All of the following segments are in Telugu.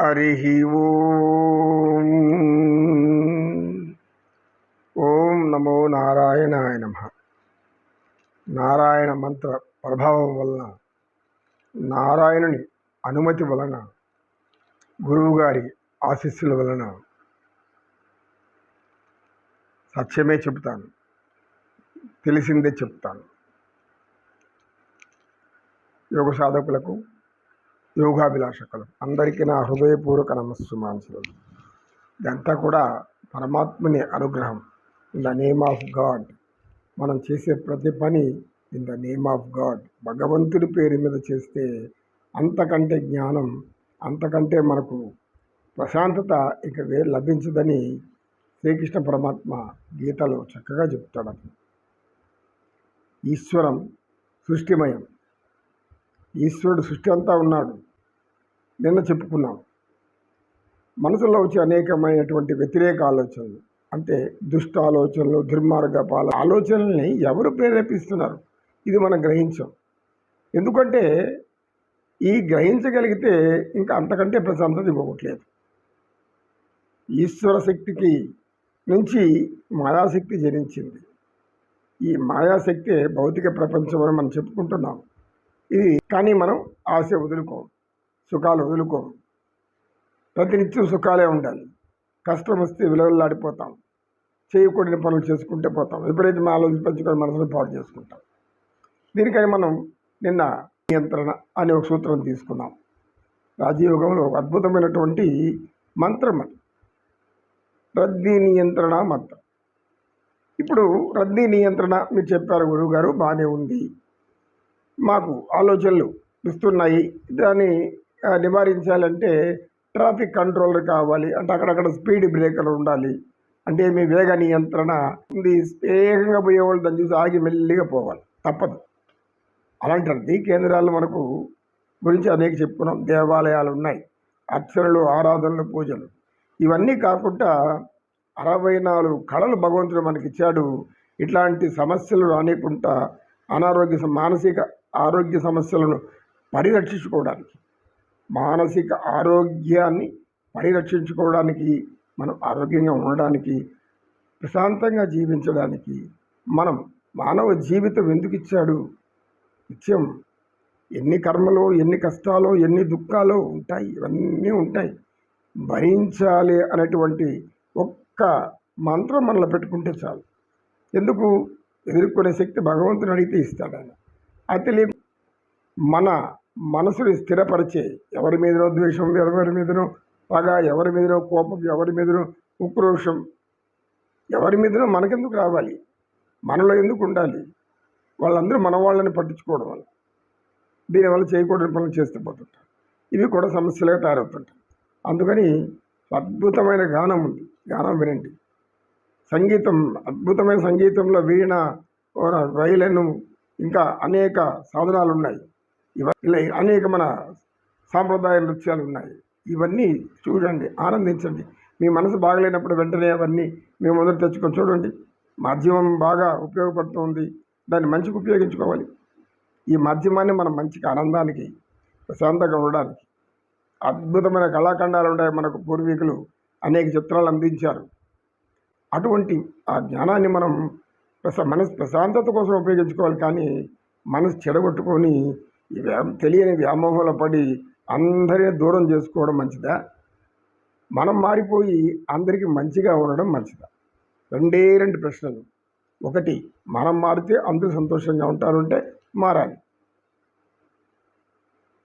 హరి ఓం ఓం నమో నారాయణాయ నమ. నారాయణ మంత్ర ప్రభావం వలన నారాయణుని అనుమతి వలన గురువుగారి ఆశీస్సుల వలన సత్యమే చెప్తాను తెలిసిందే చెప్తాను యోగ సాధకులకు యోగాభిలాషకులు. అందరికీ నా హృదయపూర్వక నమస్సుమాంసులు. ఇదంతా కూడా పరమాత్మని అనుగ్రహం. In the name of God. మనం చేసే ప్రతి పని in the name of God. భగవంతుడి పేరు మీద చేస్తే అంతకంటే జ్ఞానం అంతకంటే మనకు ప్రశాంతత ఇక వే లభించదని శ్రీకృష్ణ పరమాత్మ గీతలో చక్కగా చెప్తాడు ఈశ్వరం సృష్టిమయం. ఈశ్వరుడు సృష్టి అంతా ఉన్నాడు. నిన్న చెప్పుకున్నాం. మనసులో వచ్చే అనేకమైనటువంటి వ్యతిరేక ఆలోచనలు అంటే దుష్ట ఆలోచనలు దుర్మార్గపాల ఆలోచనల్ని ఎవరు ప్రేరేపిస్తున్నారు? ఇది మనం గ్రహించాం. ఎందుకంటే ఈ గ్రహించగలిగితే ఇంకా అంతకంటే ప్రశాంతత ఇవ్వట్లేదు ఈశ్వర శక్తికి నుంచి మాయాశక్తి జనించింది. ఈ మాయాశక్తి భౌతిక ప్రపంచం అని మనం చెప్పుకుంటున్నాం. ఇది కానీ మనం ఆశ వదులుకోం సుఖాలు వదులుకోం ప్రతినిత్యం సుఖాలే ఉండాలి. కష్టం వస్తే విలువలాడిపోతాం చేయకూడని పనులు చేసుకుంటే పోతాం. విపరీతమైన ఆలోచన పెంచుకొని మనసును పాటు చేసుకుంటాం. దీనికని మనం నిన్న నియంత్రణ అనే ఒక సూత్రం తీసుకున్నాం. రాజయోగంలో ఒక అద్భుతమైనటువంటి మంత్రం అది. రద్దీ నియంత్రణ మంత్రం. ఇప్పుడు రద్దీ నియంత్రణ మీరు చెప్పారు గురువుగారు బాగానే ఉంది. మాకు ఆలోచనలు ఇస్తున్నాయి దాన్ని నివారించాలంటే ట్రాఫిక్ కంట్రోలర్ కావాలి. అంటే అక్కడక్కడ స్పీడ్ బ్రేకర్ ఉండాలి. అంటే మీ వేగ నియంత్రణ ఉంది. వేగంగా పోయేవాళ్ళు దాన్ని చూసి ఆగి మెల్లిగా పోవాలి. తప్పదు. అలాంటిది కేంద్రాలు మనకు గురించి అనేక చెప్పుకున్నాం. దేవాలయాలు ఉన్నాయి. అర్చనలు ఆరాధనలు పూజలు. ఇవన్నీ కాకుండా అరవై నాలుగు కళలు భగవంతుడు మనకి ఇచ్చాడు ఇట్లాంటి సమస్యలు రానికుండా అనారోగ్య మానసిక ఆరోగ్య సమస్యలను పరిరక్షించుకోవడానికి మానసిక ఆరోగ్యాన్ని పరిరక్షించుకోవడానికి మనం ఆరోగ్యంగా ఉండడానికి ప్రశాంతంగా జీవించడానికి మనం మానవ జీవితం ఎందుకు ఇచ్చాడు? నిత్యం ఎన్ని కర్మలు ఎన్ని కష్టాలు ఎన్ని దుఃఖాలు ఉంటాయి? ఇవన్నీ ఉంటాయి. భరించాలి అనేటువంటి ఒక్క మంత్రం మనలో పెట్టుకుంటే చాలు. ఎందుకు? ఎదుర్కొనే శక్తి భగవంతుని అడిగితే ఇస్తాడు ఆయన. అయితే తెలియ మన మనసుని స్థిరపరిచే ఎవరి మీదనో ద్వేషం ఎవరి మీదనో పగ ఎవరి మీదనో కోపం ఎవరి మీదనో ఉక్రోషం ఎవరి మీదనో మనకెందుకు రావాలి? మనలో ఎందుకు ఉండాలి? వాళ్ళందరూ మన వాళ్ళని పట్టించుకోవడం వల్ల. దీనివల్ల చేయకూడని పనులు చేస్తూ పోతుంటారు. ఇవి కూడా సమస్యలుగా తయారవుతుంటాయి. అందుకని అద్భుతమైన గానం ఉంది. గానం వినండి. సంగీతం అద్భుతమైన సంగీతంలో వీణ ఓర, ఇంకా అనేక సాధనాలు ఉన్నాయి ఇవ ఇలా అనేక మన సాంప్రదాయ నృత్యాలు ఉన్నాయి ఇవన్నీ చూడండి ఆనందించండి. మీ మనసు బాగలేనప్పుడు వెంటనే అవన్నీ మీ ముందర తెచ్చుకొని చూడండి. మాధ్యమం బాగా ఉపయోగపడుతుంది. దాన్ని మంచిగా ఉపయోగించుకోవాలి. ఈ మాధ్యమాన్ని మనం మంచిగా ఆనందానికి ప్రశాంతంగా ఉండడానికి. అద్భుతమైన కళాఖండాలు ఉన్నాయి మనకు పూర్వీకులు. అనేక చిత్రాలు అందించారు. అటువంటి ఆ జ్ఞానాన్ని మనం ప్రశా మనసు ప్రశాంతత కోసం ఉపయోగించుకోవాలి కానీ మనసు చెడగొట్టుకొని తెలియని వ్యామోహంలో పడి అందరినీ దూరం చేసుకోవడం మంచిదా? మనం మారిపోయి అందరికీ మంచిగా ఉండడం మంచిదా? రెండే రెండు ప్రశ్నలు. ఒకటి మనం మారితే అందరూ సంతోషంగా ఉంటారంటే మారాలి.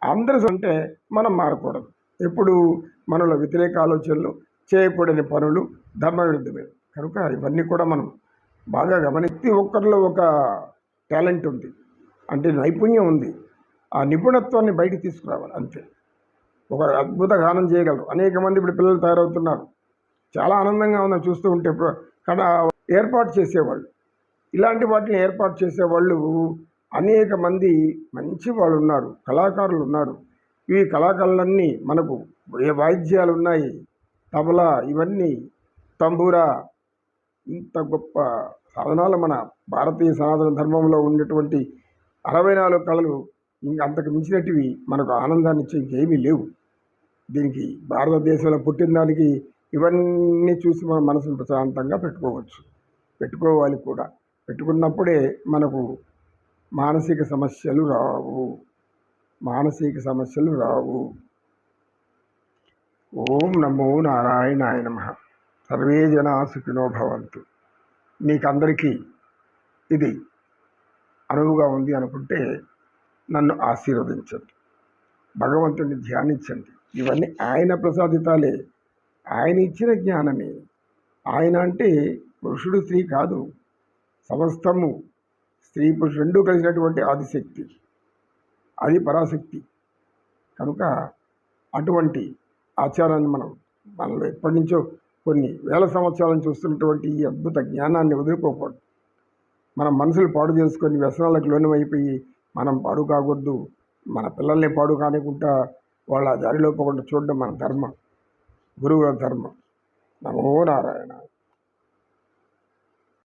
అందరూ అంటే మనం మారకూడదు. ఎప్పుడు మనలో వ్యతిరేక ఆలోచనలు చేయకూడని పనులు ధర్మ విరుద్ధమే కనుక ఇవన్నీ కూడా మనం బాగా గమని ప్రతి ఒక్కరిలో ఒక టాలెంట్ ఉంది. అంటే నైపుణ్యం ఉంది. ఆ నిపుణత్వాన్ని బయటికి తీసుకురావాలి అంతే. ఒక అద్భుత గానం చేయగలరు. అనేక మంది ఇప్పుడు పిల్లలు తయారవుతున్నారు. చాలా ఆనందంగా ఉంది చూస్తూ ఉంటే ఇప్పుడు కడ ఏర్పాటు చేసేవాళ్ళు. ఇలాంటి వాటిని ఏర్పాటు చేసేవాళ్ళు అనేక మంది మంచి వాళ్ళు ఉన్నారు కళాకారులు ఉన్నారు. ఈ కళాకారులన్నీ మనకు ఏ వాయిద్యాలు ఉన్నాయి తబలా ఇవన్నీ తంబూరా ఇంత గొప్ప సాధనాలు మన భారతీయ సనాతన ధర్మంలో ఉన్నటువంటి అరవై నాలుగు కళలు ఇంకా అంతకు మించినటివి మనకు ఆనందాన్ని ఇచ్చే ఇంకేమీ లేవు. దీనికి భారతదేశంలో పుట్టిన దానికి ఇవన్నీ చూసి మన మనసును ప్రశాంతంగా పెట్టుకోవచ్చు. పెట్టుకోవాలి కూడా. పెట్టుకున్నప్పుడే మనకు మానసిక సమస్యలు రావు. మానసిక సమస్యలు రావు. ఓం నమో నారాయణాయ నమ. సర్వే జనా సుఖినో భవంతు. మీకందరికీ ఇది అనువుగా ఉంది అనుకుంటే నన్ను ఆశీర్వదించండి. భగవంతుడిని ధ్యానించండి. ఇవన్నీ ఆయన ప్రసాదితాలే. ఆయన ఇచ్చిన జ్ఞానమే. ఆయన అంటే పురుషుడు స్త్రీ కాదు. సమస్తము స్త్రీ పురుషుడు రెండూ కలిసినటువంటి ఆదిశక్తి. అది పరాశక్తి. కనుక అటువంటి ఆచారాన్ని మనం మనలో ఎప్పటి నుంచో కొన్ని వేల సంవత్సరాలను చూస్తున్నటువంటి ఈ అద్భుత జ్ఞానాన్ని వదులుకోకూడదు. మన మనసులు పాడు చేసుకొని వ్యసనాలకు లోనమైపోయి మనం పాడు కాకూడదు మన పిల్లల్ని పాడు కానికుండా వాళ్ళ దారిలో పోకుండా చూడడం మన ధర్మం. గురువుల ధర్మం. నమో నారాయణ.